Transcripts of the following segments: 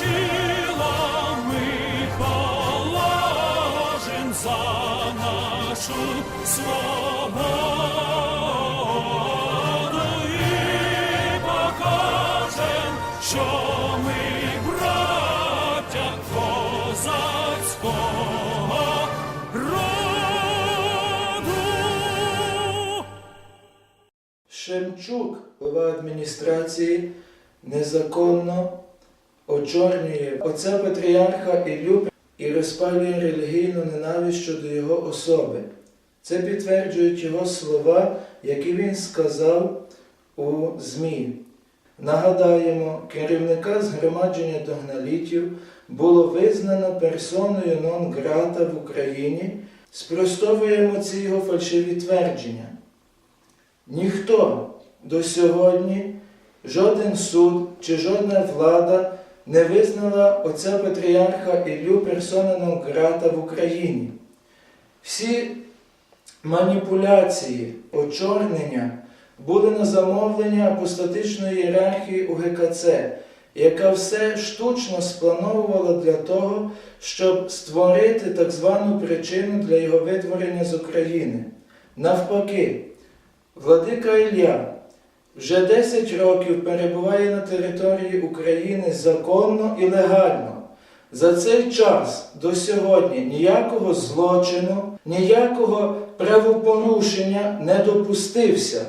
тіла ми положим за нашу свободу і що ми браття козацького роду. Шемчук, голова адміністрації, незаконно очорнює отця патріарха Іллю і розпалює релігійну ненависть щодо його особи. Це підтверджують його слова, які він сказав у ЗМІ. Нагадаємо, керівника згромадження догналітів було визнано персоною нон грата в Україні. Спростовуємо ці його фальшиві твердження. Ніхто до сьогодні, жоден суд чи жодна влада не визнала отця патріарха Іллю персонаном грата в Україні. Всі маніпуляції, очорнення були на замовлення апостатичної ієрархії УГКЦ, яка все штучно сплановувала для того, щоб створити так звану причину для його витворення з України. Навпаки, Владика Ілля вже 10 років перебуває на території України законно і легально. За цей час до сьогодні ніякого злочину, ніякого правопорушення не допустився.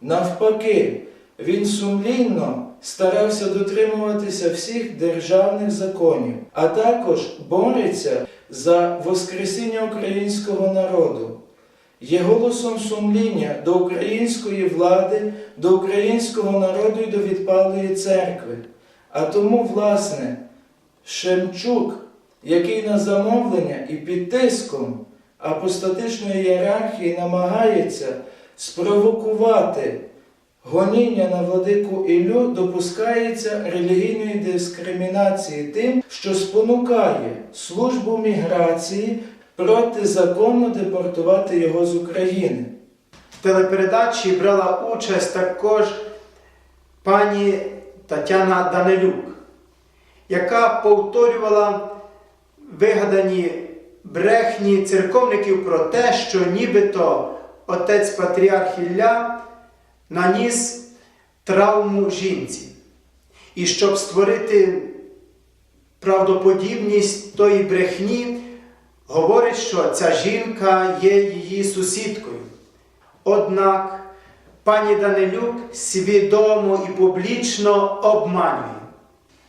Навпаки, він сумлінно старався дотримуватися всіх державних законів, а також бореться за воскресіння українського народу. Є голосом сумління до української влади, до українського народу і до відпалої церкви. А тому, власне, Шемчук, який на замовлення і під тиском апостатичної ієрархії намагається спровокувати гоніння на владику Іллю, допускається релігійної дискримінації тим, що спонукає службу міграції протизаконно депортувати його з України. В телепередачі брала участь також пані Тетяна Данилюк, яка повторювала вигадані брехні церковників про те, що нібито отець Патріарх Ілля наніс травму жінці. І щоб створити правдоподібність тої брехні, говорить, що ця жінка є її сусідкою. Однак пані Данилюк свідомо і публічно обманює.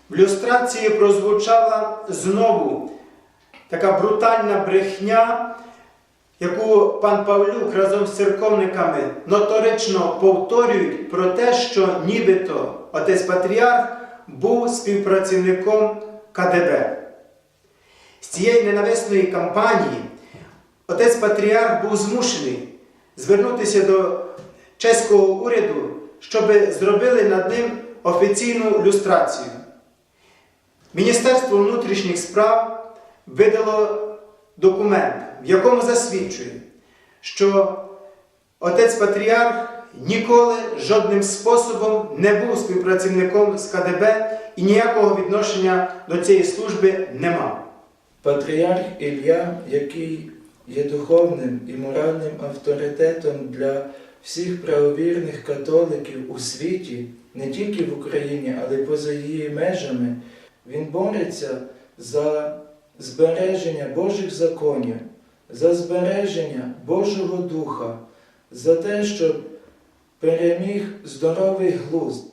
В люстрації прозвучала знову така брутальна брехня, яку пан Павлюк разом з церковниками ноторично повторюють про те, що нібито отець Патріарх був співпрацівником КДБ. Цієї ненависної кампанії отець Патріарх був змушений звернутися до чеського уряду, щоб зробили над ним офіційну люстрацію. Міністерство внутрішніх справ видало документ, в якому засвідчує, що отець Патріарх ніколи жодним способом не був співпрацівником з КДБ і ніякого відношення до цієї служби не мав. Патріарх Ілля, який є духовним і моральним авторитетом для всіх правовірних католиків у світі, не тільки в Україні, але й поза її межами, він бореться за збереження Божих законів, за збереження Божого Духа, за те, щоб переміг здоровий глузд.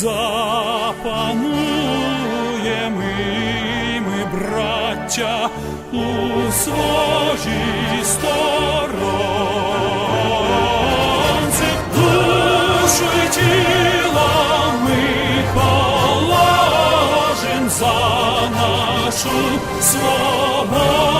запанує ми, браття, у своїй сторонці, душу і тіла ми положим за нашу свободу.